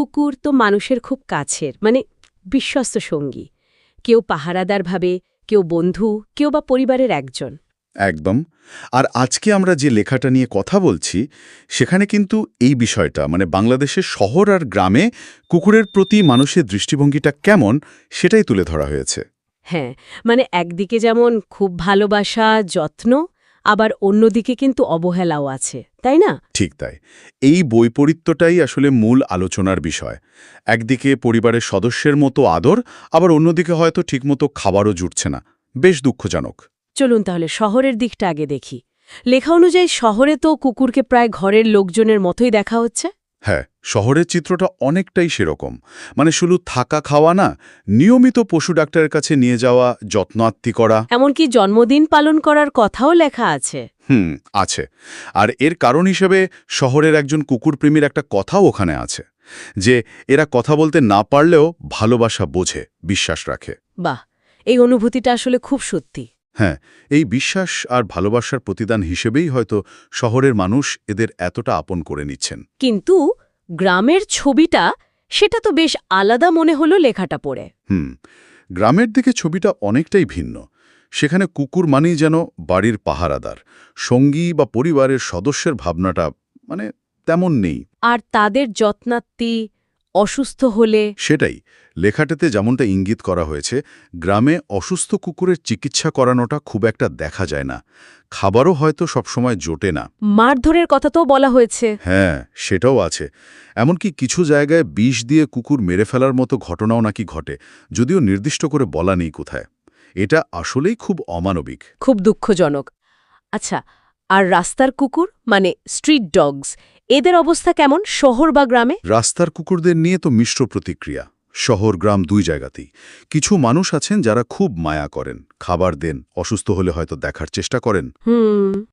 কুকুর তো মানুষের খুব কাছের মানে বিশ্বস্ত সঙ্গী। কেউ পাহারাদার ভাবে কেউ বন্ধু কেউ বা পরিবারের একজন। একদম। আর আজকে আমরা যে লেখাটা নিয়ে কথা বলছি সেখানে কিন্তু এই বিষয়টা মানে বাংলাদেশের শহর আর গ্রামে কুকুরের প্রতি মানুষের দৃষ্টিভঙ্গিটা কেমন সেটাই তুলে ধরা হয়েছে। হ্যাঁ মানে একদিকে যেমন খুব ভালোবাসা যত্ন আবার অন্যদিকে কিন্তু অবহেলাও আছে তাই না? ঠিক তাই। এই বৈপরীত্যটাই আসলে মূল আলোচনার বিষয়। একদিকে পরিবারের সদস্যের মতো আদর আবার অন্যদিকে হয়তো ঠিকমতো খাবারও জুটছে না। বেশ দুঃখজনক। চলুন তাহলে শহরের দিকটা আগে দেখি। লেখা অনুযায়ী শহরে তো কুকুরকে প্রায় ঘরের লোকজনের মতোই দেখা হচ্ছে? হ্যাঁ শহরের চিত্রটা অনেকটাই সেরকম। মানে শুধু থাকা খাওয়া না নিয়মিত পশু ডাক্তারের কাছে নিয়ে যাওয়া যত্নাত্তি করা। এমনকি জন্মদিন পালন করার কথাও লেখা আছে। হুম আছে। আর এর কারণ হিসেবে শহরের একজন কুকুরপ্রেমীর একটা কথাও ওখানে আছে। যে এরা কথা বলতে না পারলেও ভালোবাসা বোঝে বিশ্বাস রাখে। বাহ এই অনুভূতিটা আসলে খুব সত্যি। হ্যাঁ এই বিশ্বাস আর ভালোবাসার প্রতিদান হিসেবেই হয়তো শহরের মানুষ এদের এতটা আপন করে নিচ্ছেন। কিন্তু গ্রামের ছবিটা সেটা তো বেশ আলাদা মনে হলো লেখাটা পড়ে। হুম গ্রামের দিকে ছবিটা অনেকটাই ভিন্ন। সেখানে কুকুর মানেই যেন বাড়ির পাহারাদার। সঙ্গী বা পরিবারের সদস্যের ভাবনাটা মানে তেমন নেই। আর তাদের যত্নাত্তি অসুস্থ হলে সেটাই লেখাটাতে যেমনটা ইঙ্গিত করা হয়েছে গ্রামে অসুস্থ কুকুরের চিকিৎসা করানোটা খুব একটা দেখা যায় না। খাবারও হয়তো সবসময় জোটে না। মারধরের কথা তো বলা হয়েছে। হ্যাঁ সেটাও আছে। এমনকি কিছু জায়গায় বিষ দিয়ে কুকুর মেরে ফেলার মতো ঘটনাও নাকি ঘটে যদিও নির্দিষ্ট করে বলা নেই কোথায়। এটা আসলেই খুব অমানবিক। খুব দুঃখজনক। আচ্ছা আর রাস্তার কুকুর মানে স্ট্রিট ডগস এদের অবস্থা কেমন? শহর বা গ্রামে? রাস্তার কুকুরদের নিয়ে তো মিশ্র প্রতিক্রিয়া। শহর গ্রাম দুই জায়গাতেই। কিছু মানুষ আছেন যারা খুব মায়া করেন। খাবার দেন অসুস্থ হলে হয়তো দেখার চেষ্টা করেন।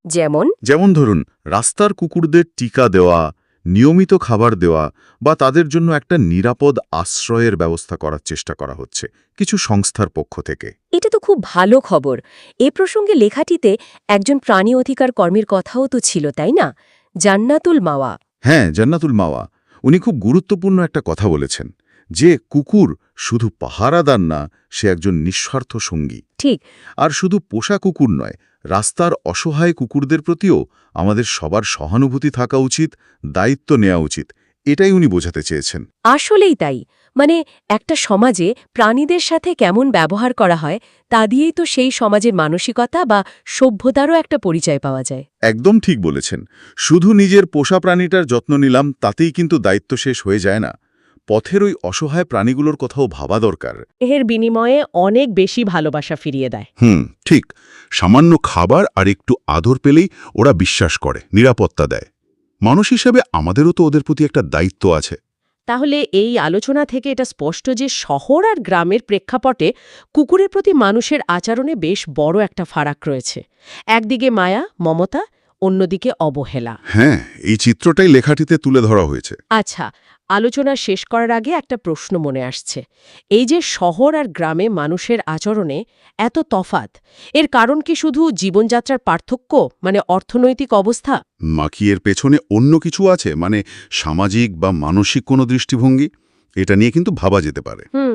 যেমন? যেমন ধরুন রাস্তার কুকুরদের টিকা দেওয়া নিয়মিত খাবার দেওয়া বা তাদের জন্য একটা নিরাপদ আশ্রয়ের ব্যবস্থা করার চেষ্টা করা হচ্ছে কিছু সংস্থার পক্ষ থেকে। এটা তো খুব ভালো খবর। এ প্রসঙ্গে লেখাটিতে একজন প্রাণী অধিকার কর্মীর কথাও তো ছিল তাই না? জান্নাতুল মাওয়া। হ্যাঁ জান্নাতুল মাওয়া। উনি খুব গুরুত্বপূর্ণ একটা কথা বলেছেন যে কুকুর শুধু পাহারাদার না সে একজন নিঃস্বার্থ সঙ্গী। ঠিক। আর শুধু পোষা কুকুর নয় রাস্তার অসহায় কুকুরদের প্রতিও আমাদের সবার সহানুভূতি থাকা উচিত দায়িত্ব নেওয়া উচিত এটাই উনি বোঝাতে চেয়েছেন। আসলেই তাই। মানে একটা সমাজে প্রাণীদের সাথে কেমন ব্যবহার করা হয় তা দিয়েই তো সেই সমাজের মানসিকতা বা সভ্যতারও একটা পরিচয় পাওয়া যায়। একদম ঠিক বলেছেন। শুধু নিজের পোষা প্রাণীটার যত্ন নিলাম তাতেই কিন্তু দায়িত্ব শেষ হয়ে যায় না। পথের ওই অসহায় প্রাণীগুলোর কথাও ভাবা দরকার। এর বিনিময়ে অনেক বেশি ভালোবাসা ফিরিয়ে দেয়। হুম ঠিক। সামান্য খাবার আর একটু আদর পেলেই ওরা বিশ্বাস করে নিরাপত্তা দেয়। মানুষ হিসেবে আমাদেরও তো ওদের প্রতি একটা দায়িত্ব আছে। তাহলে এই আলোচনা থেকে এটা স্পষ্ট যে শহর আর গ্রামের প্রেক্ষাপটে কুকুরের প্রতি মানুষের আচরণে বেশ বড় একটা ফারাক রয়েছে। একদিকে মায়া মমতা অন্যদিকে অবহেলা। হ্যাঁ এই চিত্রটাই লেখাটিতে তুলে ধরা হয়েছে। আচ্ছা আলোচনা শেষ করার আগে একটা প্রশ্ন মনে আসছে। এই যে শহর আর গ্রামে মানুষের আচরণে এত তফাত এর কারণ কি শুধু জীবনযাত্রার পার্থক্য মানে অর্থনৈতিক অবস্থা? মাকি এর পেছনে অন্য কিছু আছে? মানে সামাজিক বা মানসিক কোনো দৃষ্টিভঙ্গি? এটা নিয়ে কিন্তু ভাবা যেতে পারে।